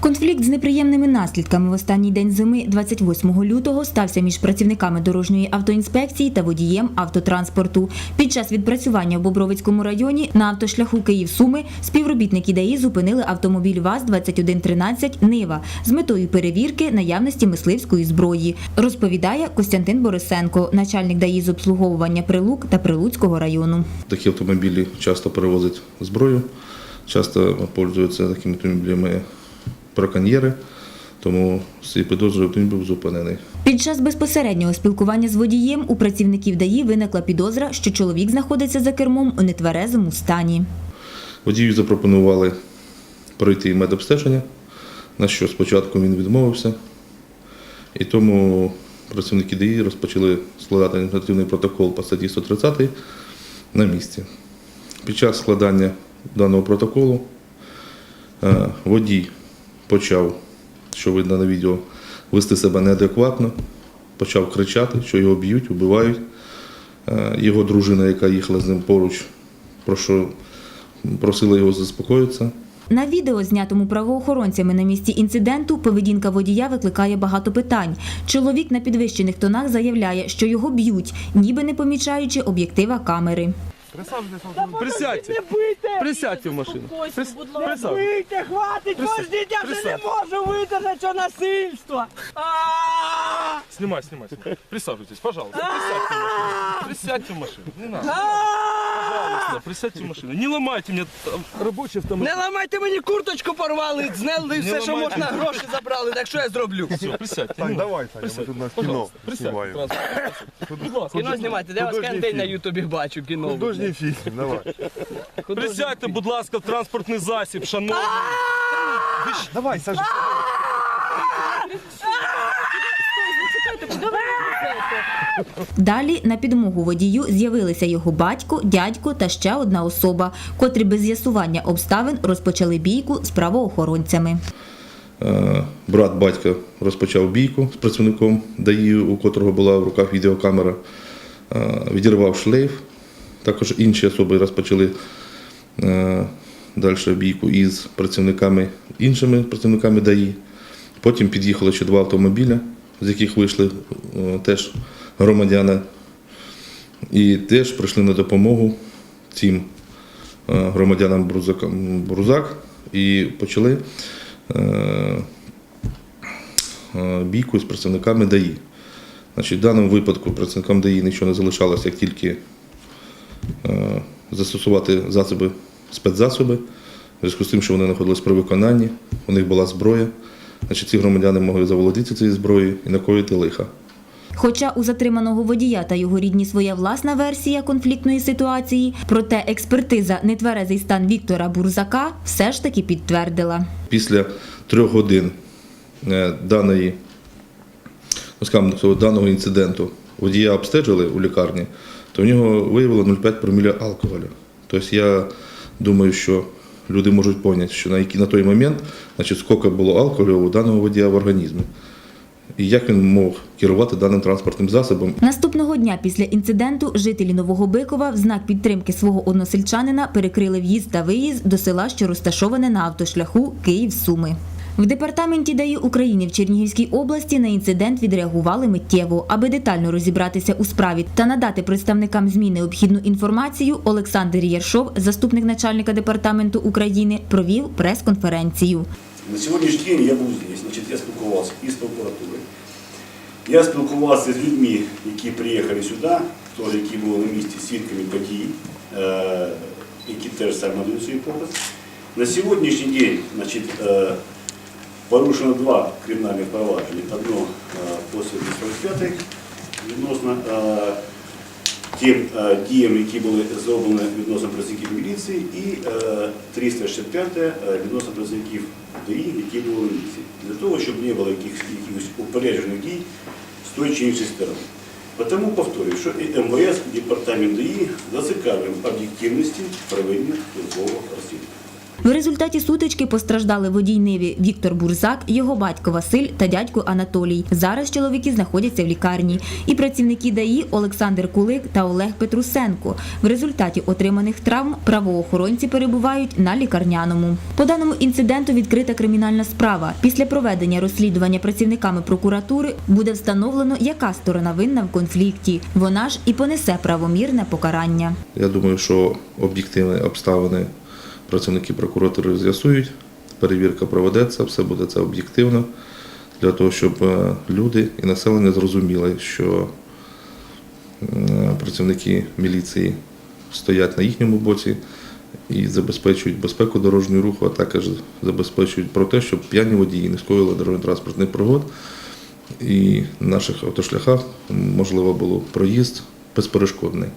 Конфлікт з неприємними наслідками в останній день зими, 28 лютого, стався між працівниками дорожньої автоінспекції та водієм автотранспорту. Під час відпрацювання в Бобровицькому районі на автошляху Київ-Суми співробітники ДАІ зупинили автомобіль ВАЗ-2113 «Нива» з метою перевірки наявності мисливської зброї, розповідає Костянтин Борисенко, начальник ДАІ з обслуговування Прилук та Прилуцького району. Такі автомобілі часто перевозять зброю, часто пользуються такими автомобілями браконьєри, тому підозрою автомобіль був зупинений. Під час безпосереднього спілкування з водієм у працівників ДАІ виникла підозра, що чоловік знаходиться за кермом у нетверезому стані. Водію запропонували пройти медобстеження, на що спочатку він відмовився, і тому працівники ДІ розпочали складати адміністративний протокол по статті 130 на місці. Під час складання даного протоколу е, водій почав, що видно на відео, вести себе неадекватно, почав кричати, що його б'ють, вбивають. Е, Його дружина, яка їхала з ним поруч, про просила його заспокоїтися. На відео, знятому правоохоронцями на місці інциденту, поведінка водія викликає багато питань. Чоловік на підвищених тонах заявляє, що його б'ють, ніби не помічаючи об'єктива камери. Присядьте. Не бийте! Присядьте в машину. Прис- будь ласка. хватить, Присядь. подождіть, я вже не може можу видержати цього насильства. Снимай, снимай, снимай. Присаживайтесь, пожалуйста. Присядьте в машину. Присядьте в машину. Не надо. Пожалуйста, присядьте в машину. Не ломайте мне там рабочий автомобиль. Не ламайте мені курточку порвали, знели все, що ламайте. можна, гроші забрали, так що я зроблю? Все, присядьте. Так, надо. давай, ми тут на кіно Пожалуйста, присядьте. знімаємо. Транспорт. Будь ласка. Кіно знімайте, де я вас Художній кожен день на ютубі бачу кіно. Художній фільм, давай. Художній Присядьте, фільм. будь ласка, в транспортний засіб, шановні. Давай, Саша. Далі на підмогу водію з'явилися його батько, дядько та ще одна особа, котрі без з'ясування обставин розпочали бійку з правоохоронцями. Е, Брат батька розпочав бійку з працівником ДАІ, у котрого була в руках відеокамера, Е, відірвав шлейф. Також інші особи розпочали е, далі бійку із працівниками, іншими працівниками ДАІ. Потім під'їхало ще два автомобіля, з яких вийшли теж громадяни. І теж прийшли на допомогу цим е, громадянам Брузак і почали е, е, бійку з працівниками ДАІ. Значить, в даному випадку працівникам ДАІ нічого не залишалося, як тільки застосувати засоби, спецзасоби, в зв'язку з тим, що вони знаходились при виконанні, у них була зброя. Значить, ці громадяни могли заволодіти цією зброєю і накоїти лиха. Хоча у затриманого водія та його рідні своя власна версія конфліктної ситуації, проте експертиза нетверезий стан Віктора Бурзака все ж таки підтвердила. Після трьох годин е, даної, ну, скажімо, даного інциденту водія обстежили у лікарні, то в нього виявило 0,5 проміля алкоголю. Тобто я думаю, що люди можуть поняти, що на той момент значить, скільки було алкоголю у даного водія в організмі. І як він мог керувати даним транспортним засобом. Наступного дня після інциденту жителі Нового Бикова в знак підтримки свого односельчанина перекрили в'їзд та виїзд до села, що розташоване на автошляху Київ-Суми. В департаменті ДАІ України в Чернігівській області на інцидент відреагували миттєво. Аби детально розібратися у справі та надати представникам ЗМІ необхідну інформацію, Олександр Єршов, заступник начальника департаменту України, провів прес-конференцію. На сьогоднішній день я був здесь, значить, я спілкувався із прокуратурою. Я спілкувався з людьми, які приїхали сюди, теж які були на місці свідками подій, е, які теж саме надають свій показ. На сьогоднішній день значить, е, порушено два кримінальних провадження. Одно е, по 45 відносно е, тим е, діям, які були зроблені відносно працівників міліції, і е, 365 е, відносно працівників ДІ, які були в міліції. Для того, щоб не було якихось, упереджених дій з тої чи іншої сторони. Тому повторюю, що і МВС, і департамент ДІ зацікавлені об'єктивності проведення службового розслідування. В результаті сутички постраждали водій Ниві Віктор Бурзак, його батько Василь та дядько Анатолій. Зараз чоловіки знаходяться в лікарні. І працівники ДАІ Олександр Кулик та Олег Петрусенко. В результаті отриманих травм правоохоронці перебувають на лікарняному. По даному інциденту відкрита кримінальна справа. Після проведення розслідування працівниками прокуратури буде встановлено, яка сторона винна в конфлікті. Вона ж і понесе правомірне покарання. Я думаю, що об'єктивні обставини працівники прокуратури з'ясують, перевірка проведеться, все буде це об'єктивно, для того, щоб е, люди і населення зрозуміли, що е, працівники міліції стоять на їхньому боці і забезпечують безпеку дорожнього руху, а також забезпечують про те, щоб п'яні водії не скоїли дорожньо-транспортних пригод. І на наших автошляхах можливо було проїзд безперешкодний.